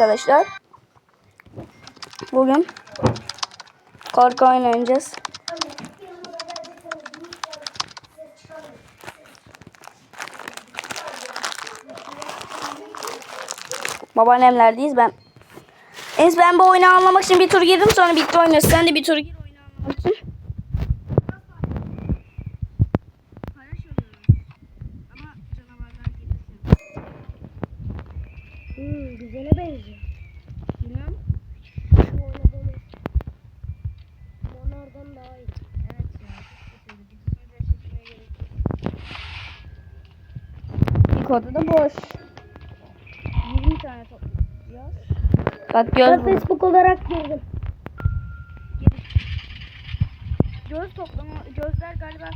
arkadaşlar. Bugün korku oynayacağız. Babaannemlerdeyiz ben. Enes ben bu oyunu anlamak için bir tur girdim sonra bitti oynuyoruz. Sen de bir tur gir. Banka odada boş. 20 tane topluyoruz. Bak göz Ben Facebook olarak girdim. Göz toplama, gözler galiba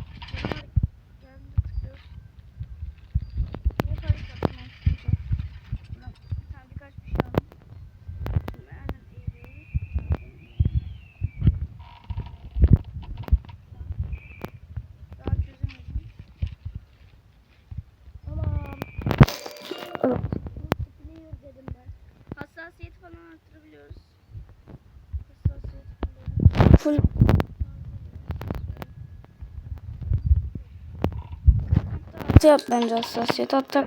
hassasiyet yap bence hassasiyet. Hatta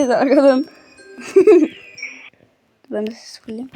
işte arkadan. ben de ses fırlayayım.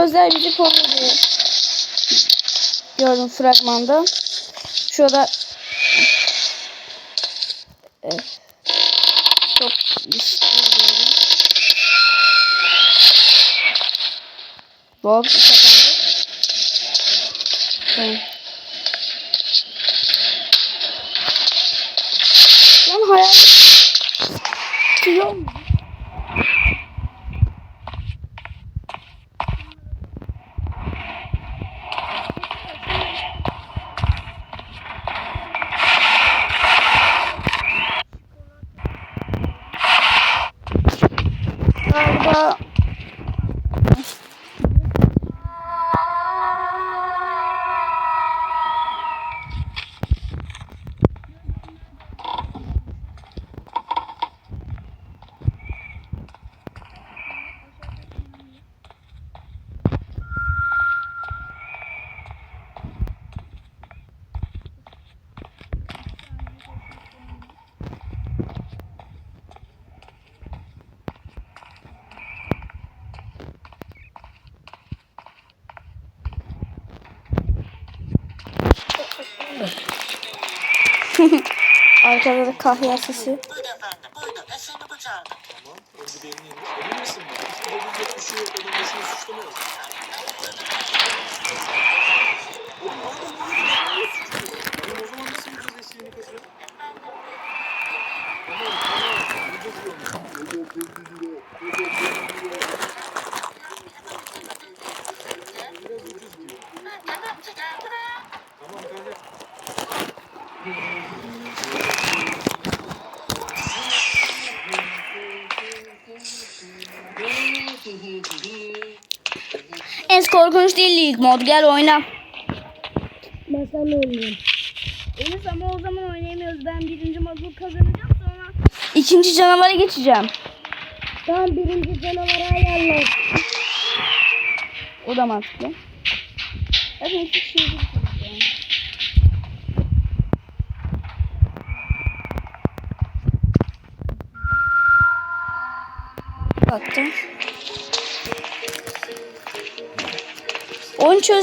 Gözler bizi korudu. Gördüm fragmanda. Şurada evet. çok Bob, Burada da kahya sesi. Korkunç değil ilk mod. Gel oyna. Ben seninle oynuyorum. Enes ama o zaman oynayamıyoruz. Ben birinci modu kazanacağım sonra. İkinci canavara geçeceğim. Tamam birinci canavarı ayarla. O da mantıklı. Zaten iki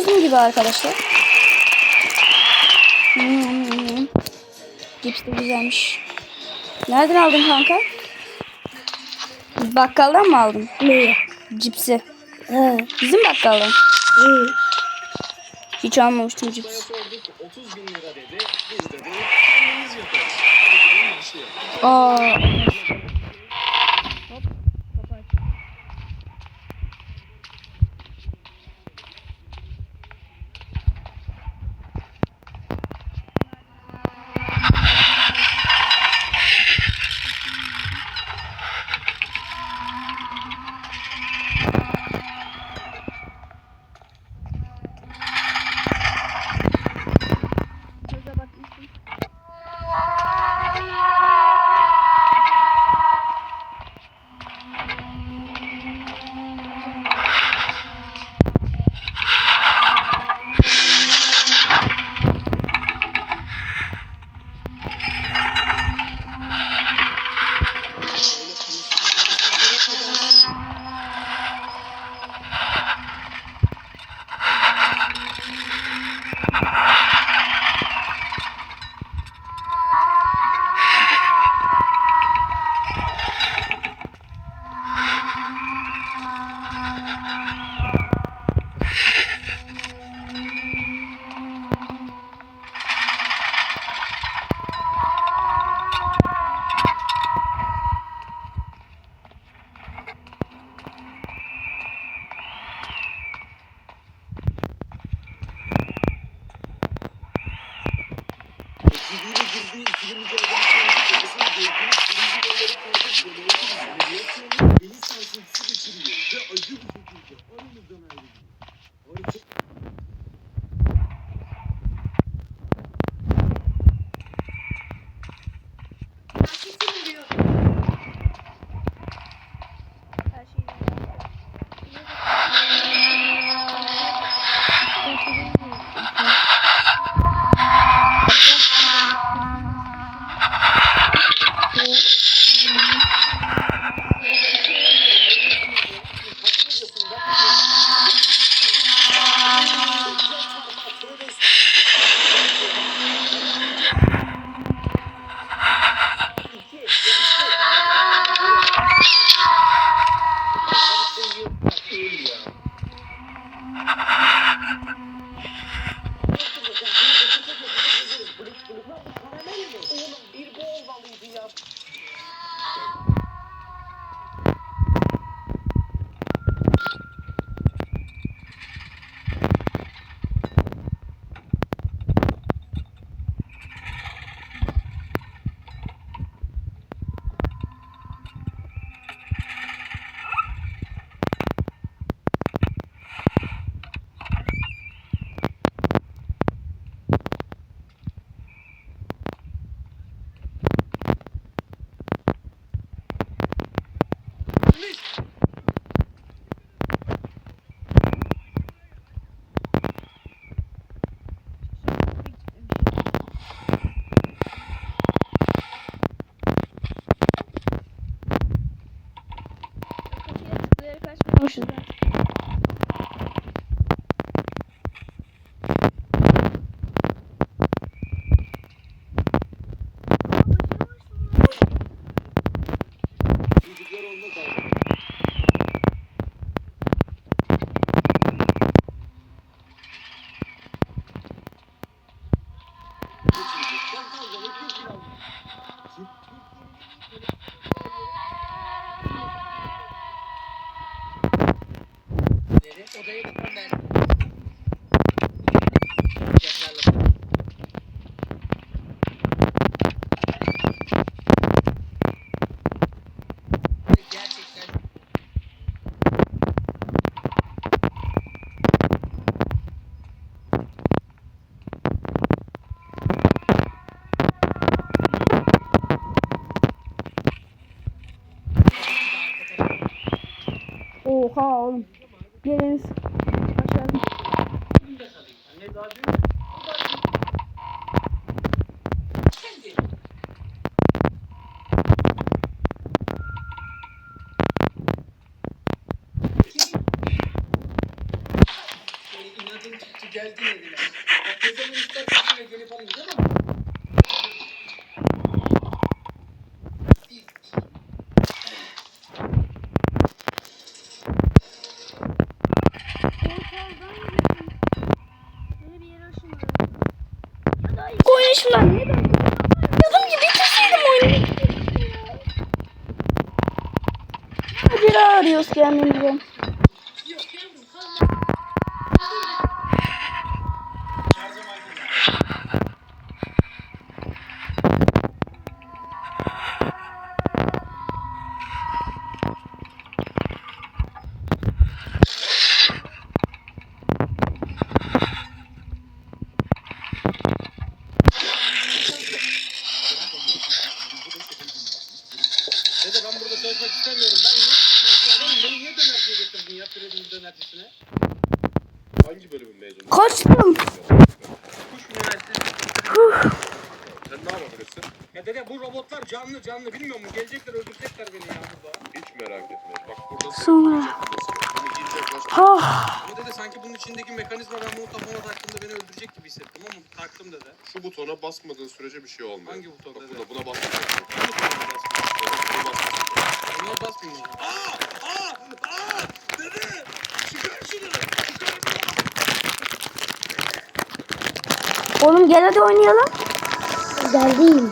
Çözdüm gibi arkadaşlar. Hmm. Cips de güzelmiş. Nereden aldın kanka? Bakkaldan mı aldın? Neyi? Cipsi. He. Bizim bakkaldan. İyi. Hiç almamıştım cips. sorduk bu robotlar canlı canlı bilmiyor musun? Gelecekler öldürecekler beni ya burada. Hiç merak etme. Bak burada Sonra. Ah. Ama dede sanki bunun içindeki mekanizma ben bunu kafama taktığımda beni öldürecek gibi hissettim ama taktım dede. Şu butona basmadığın sürece bir şey olmuyor. Hangi buton Bak dede? buna, buna basmayacaksın. Bu butona basmayacaksın. Buna basmıyor. Aa! Aa! Aa! Dede! Çıkar şunu! Çıkar Oğlum gel hadi oynayalım. Geldim.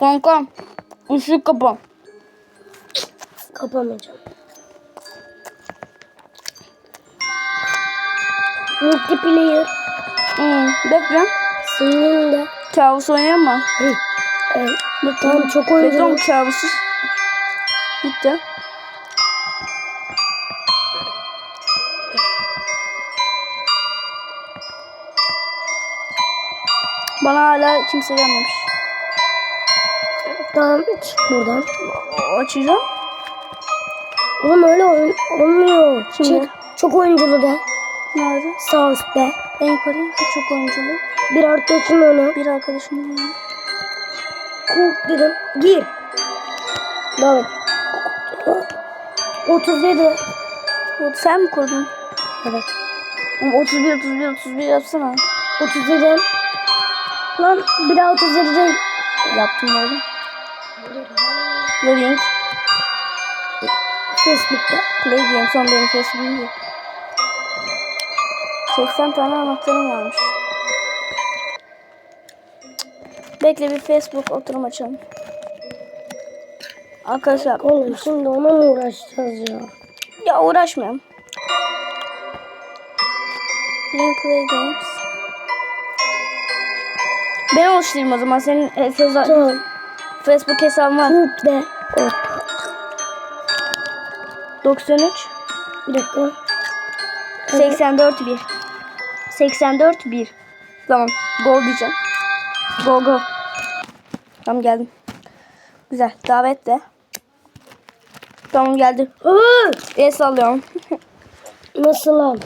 Kanka. Işık kapa. Kapamayacağım. Multiplayer. Hmm. Bekle. Senin de. Kabus oynayalım mı? Hı. Evet. Tamam çok Bekle oyuncu. oğlum kabusuz. Bitti. Bana hala kimse gelmemiş. Tamam çık buradan. Açacağım. Oğlum öyle oyun olmuyor. Şimdi? Çık. Çok oyunculu de. Nerede? Sağ üstte. En yukarıya çok oyunculu. Bir arkadaşın oyna. Bir arkadaşım var. Kuk dedim. Gir. Devam et. 37. O- Sen mi kurdun? Evet. Oğlum 31 31 31 yapsana. 37. Lan bir daha 37 değil. Yaptım oğlum. Link. Facebook'ta. Play game son benim Facebook'um yok. 80 tane anahtarım varmış. Bekle bir Facebook oturum açalım. Arkadaşlar Oğlum şimdi ona mı uğraşacağız ya? ya uğraşmayalım. Link play games. Ben oluşturayım o zaman senin e, Tamam. Facebook hesabın var. Kuk de. Oh, 93 bir dakika. 84 1. 84 1. Tamam. Go diyeceğim. Go go. Tamam geldim. Güzel. Davet de. Tamam geldi. El sallıyorum. nasıl lan?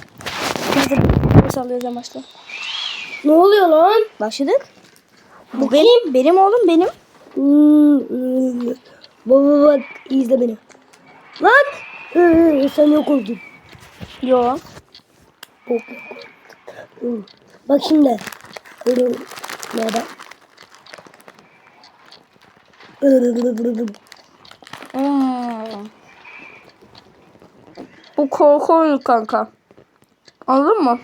El sallıyoruz en başta. Ne oluyor lan? Başladık. Bu benim. Benim oğlum benim. Hmm, hmm. Baba bak izle beni. Lan! Ee, sen yok oldun. Yo. Bok yok. Hmm. Bak şimdi. Böyle nerede? Hmm. Bu korku oyunu kanka. Anladın mı?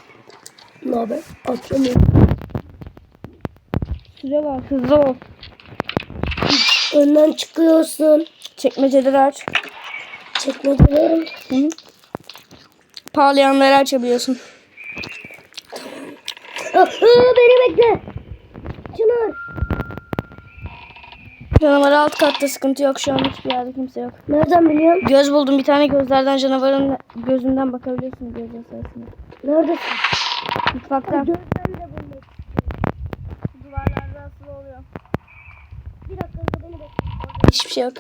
Ne haber? Atlamıyorum. Süre var. Hızlı ol. Önden çıkıyorsun. Çekmeceleri aç. Çekmecelerim. Hı -hı. parlayanları açabiliyorsun. Aa, aa, beni bekle. Çınar. Canavar alt katta sıkıntı yok. Şu an hiçbir yerde kimse yok. Nereden biliyorsun? Göz buldum. Bir tane gözlerden canavarın gözünden bakabiliyorsun göz sayesinde. Neredesin? Mutfakta. Gözden de bulmak Duvarlarda asılı oluyor. Bir dakika hızlı beni bekle. Hiçbir şey yok.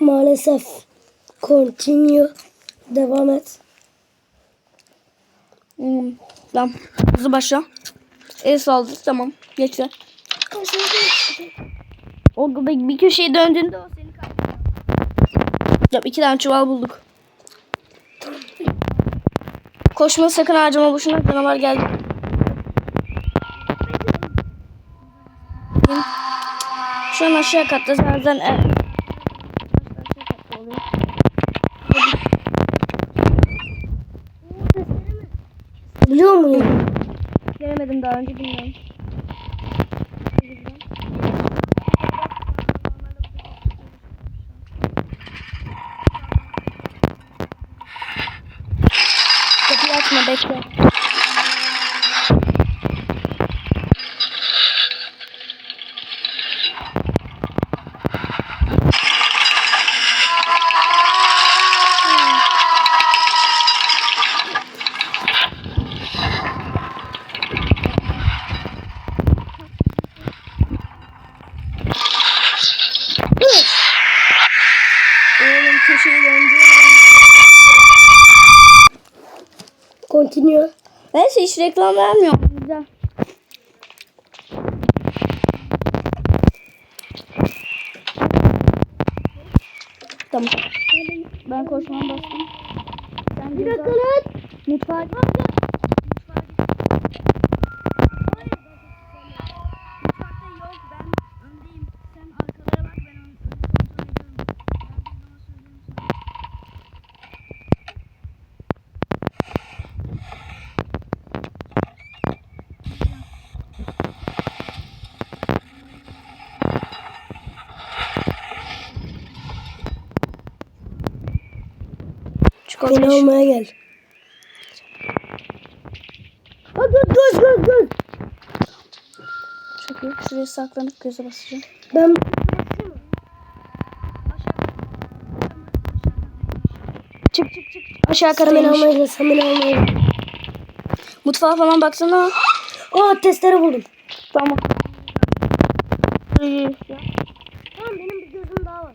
Maalesef. Continue. Devam et. Hmm. Tamam. Hızlı başla. El saldır. Tamam. Geçti. O bir bir köşeye döndüğünde o seni kaybediyor. Tamam, iki tane çuval bulduk. Koşma sakın harcama boşuna canavar geldi. Şu an aşağı katta zaten e, aşağı katta oluyor. Biliyor muyum? Göremedim daha önce bilmiyorum. Kapıyı açma bekle. Oğlum köşeyi döndü. Continue. Neyse hiç reklam vermiyor. Güzel. Tamam. Ben koşmaya bastım. Sen Bir göz dakika al. lan. Mutfağa git. Mutfakta yok. Ben öndeyim. Sen arkalara bak. Ben ön, kontrol ediyorum. Ben bir zaman söyleyeyim sana. Çikolata Beni almaya gel. Ha, göz göz göz göz. Çok iyi. Şuraya saklanıp göze basacağım. Ben Çık çık çık. Aşağı sen beni almaya gel. Sen beni almaya gel. Mutfağa falan baksana. Aa testere buldum. Tamam. İyi. Tamam benim bir gözüm daha var.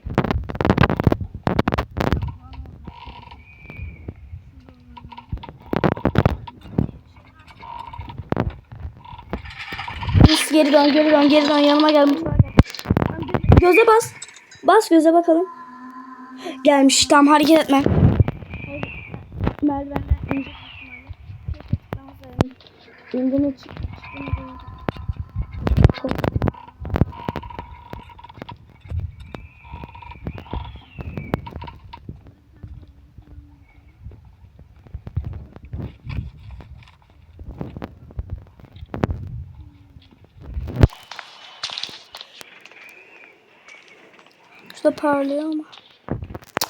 Biz geri dön geri dön geri dön yanıma gel. Göze bas. Bas göze bakalım. Gelmiş tamam hareket etme. Merdivenden inecek İndi mi çık? Şurada parlıyor ama.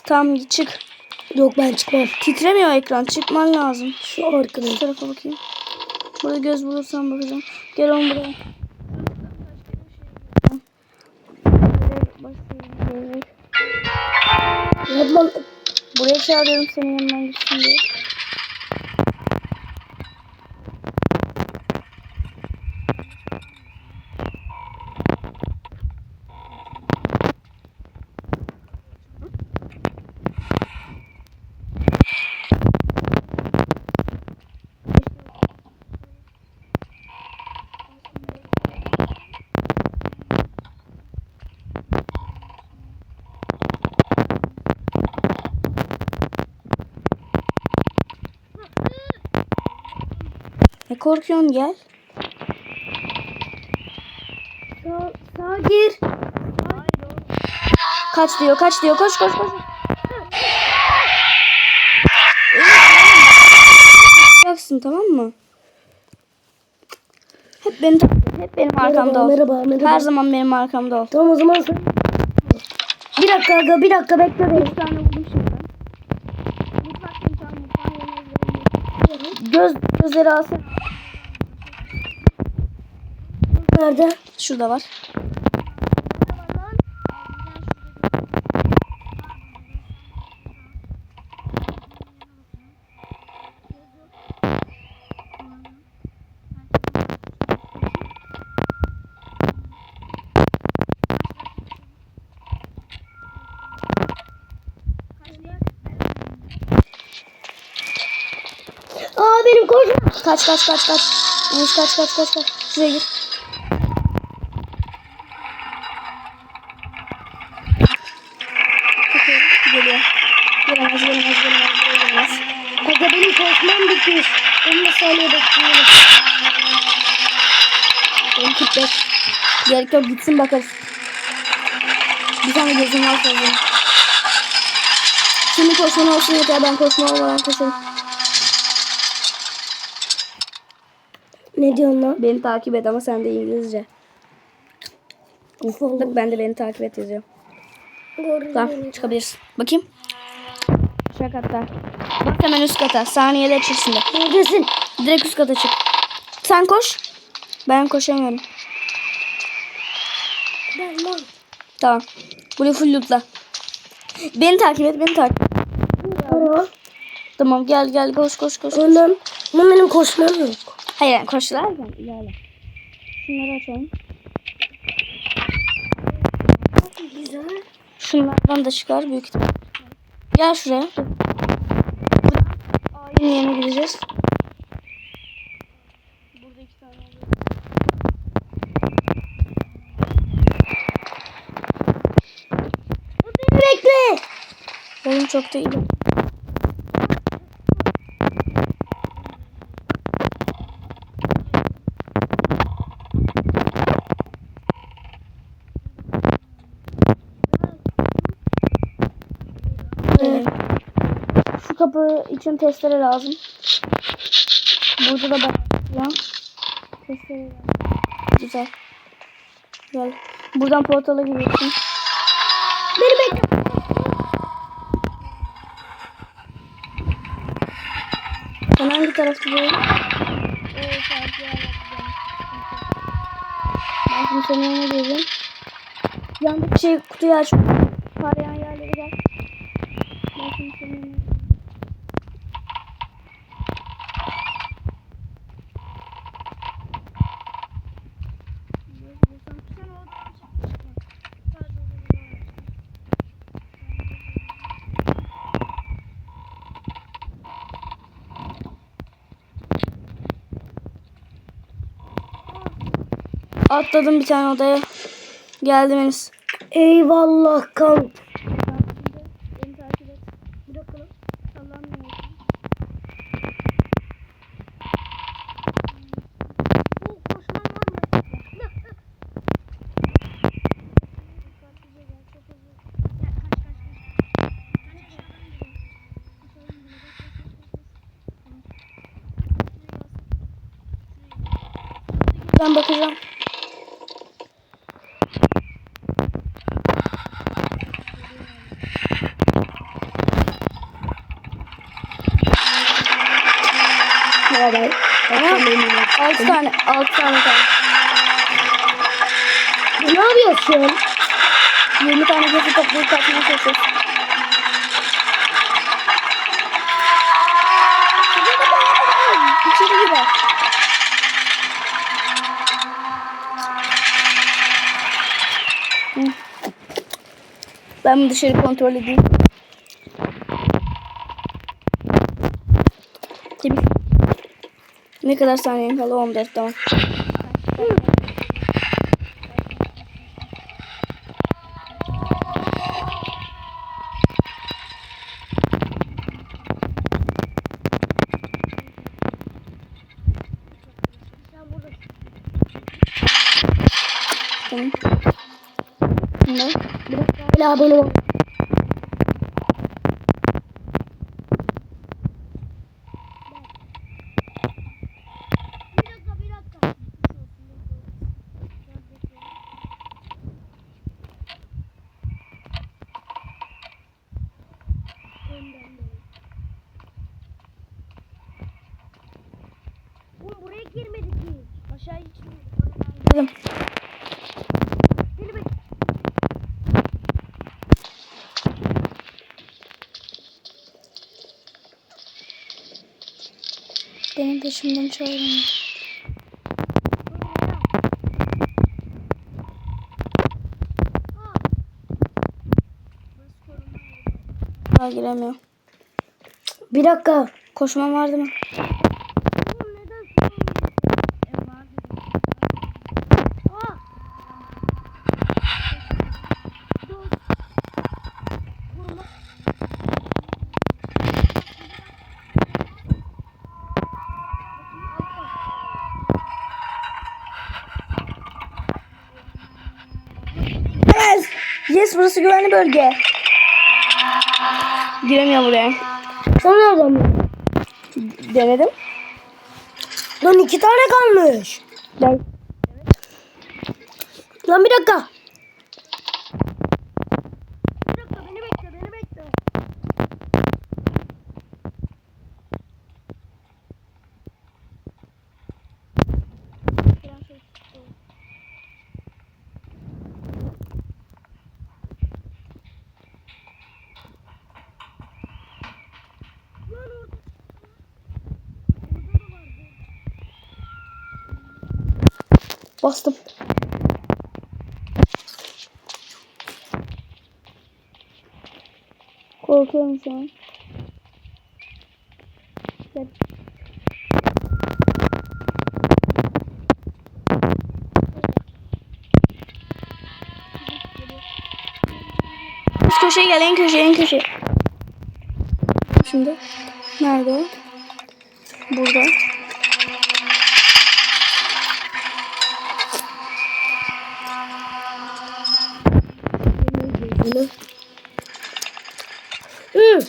Tamam çık. Yok ben çıkmam. Titremiyor ekran. Çıkman lazım. Şu arkada. Şu tarafa bakayım. Burada göz bulursam bakacağım. Gel oğlum buraya. Buraya çağırıyorum senin yanından gitsin diye. Ne korkuyorsun gel. Sağ, sağa gir. Kaç diyor kaç diyor koş koş koş. Yapacaksın tamam mı? Hep benim hep benim arkamda ol. merhaba, merhaba. Her zaman benim arkamda ol. Tamam o zaman sen... Bir dakika aga bir dakika bekle beni. Bir tane buldum şimdi. Göz, gözleri alsın. Nerede? Şurada var. Aa benim koşma. Kaç kaç kaç kaç. Enes kaç kaç kaç kaç. Şuraya gir. Yok gitsin bakarız. Bir tane gözüm var fazla. Şimdi koşman olsun yeter ben koşma olmadan koşarım. Ne diyorsun lan? Beni takip et ama sen de İngilizce. Bak ben de beni takip et yazıyor. Tamam çıkabilirsin. Bakayım. Şu katta. Bak hemen üst kata. Saniyeler içerisinde. Neredesin? Direkt üst kata çık. Sen koş. Ben koşamıyorum. Ben. Tamam. Burayı full lootla. Beni takip et, beni takip et. Ara. Tamam gel gel koş koş koş. Oğlum. Ama benim koşmam yok. Hayır yani koştular gel ilerle. Şunları açalım. Güzel. Şunlardan da çıkar büyük ihtimal. Gel şuraya. A'nın yerine gideceğiz. Burada iki tane oluyor. Beni bekle. Benim çok da iyi. Ee, Şu kapı için testere lazım. Burada da bak. Ya. Testere lazım. Güzel. Gel. Buradan portala giriyorsun. Beni bekle. Sen hangi tarafta böyle? Ben şimdi senin yanına geleceğim. Yandaki şey kutuyu aç. Parlayan yerlere gel. Ben şimdi senin yanına geleceğim. Atladım bir tane odaya. Geldim Enes. Eyvallah kan. Beni takip et. Bir bakalım. Sallanmıyor. Ben bakacağım. Beraber. Altı tane, altı tane kaldı. Ne yapıyorsun? 20 tane kesi toplayıp kaçmaya çalışıyoruz. İçeri girer. Hı. Ben dışarı kontrol edeyim. Ne kadar saniye kaldı? 14 tamam. Tamam. Ne? Hala silah benim. Bir dakika bir dakika. Biraz bekleyin. Önden doğru. Oğlum buraya girmedik ki. Aşağı hiç girmedik. Oradan Dedim. Beni bek. Peşimden çağırın. Daha giremiyor. Bir dakika. Koşmam vardı mı? Oğlum neden sormuyorsun? E var dedim. Aa! Dur. Vurma. Yes. Yes burası güvenli bölge. Giremiyor buraya. Sen nereden mi? Denedim. Lan iki tane kalmış. Ben Lan bir dakika. Bir dakika beni bekle beni bekle. Bastım. Korkuyorum şu an. Üst köşeye gel en köşeye en köşeye. Şimdi nerede? Burada. Bunu. Hı.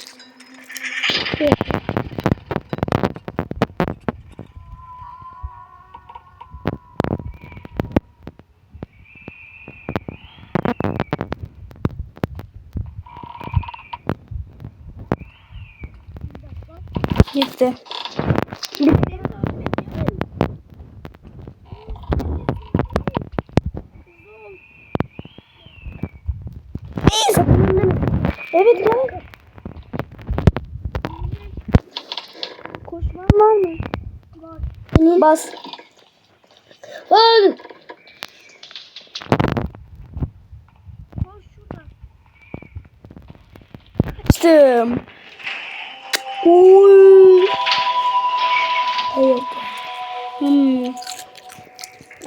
Gitti. Evet gel. Koşman var mı? Var. Bas. Hadi.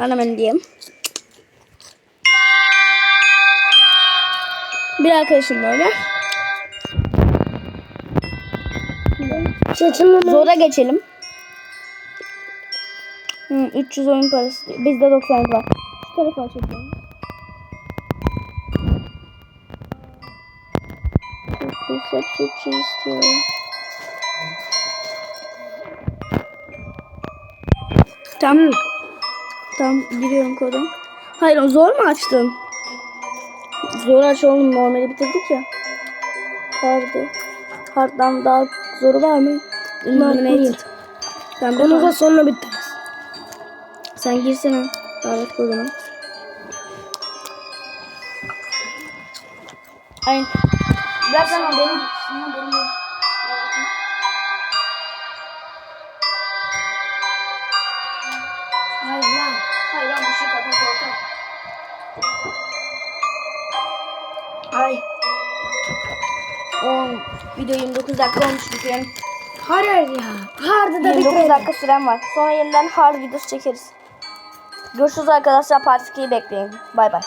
Ana ben diyeyim. Bir arkadaşım böyle. Zora geçelim. Hmm, 300 oyun parası. Bizde 90 var. Şu tarafa çekelim. 300 hepsi 300 istiyorum. Tamam. Tamam giriyorum kodu. Hayır zor mu açtın? Zor aç oğlum normali bitirdik ya. Vardı. Hard'dan daha zoru var mı? Eliminate. Ben Onu bunu da sonra bitiririz. sen girsene davet kodunu. Ay. Bırak. Sana benim. Video 29 dakika olmuş bitirelim. Hayır ya. Hardı da 29 bitirelim. dakika süren var. Sonra yeniden hard videosu çekeriz. Görüşürüz arkadaşlar. Part 2'yi bekleyin. Bay bay.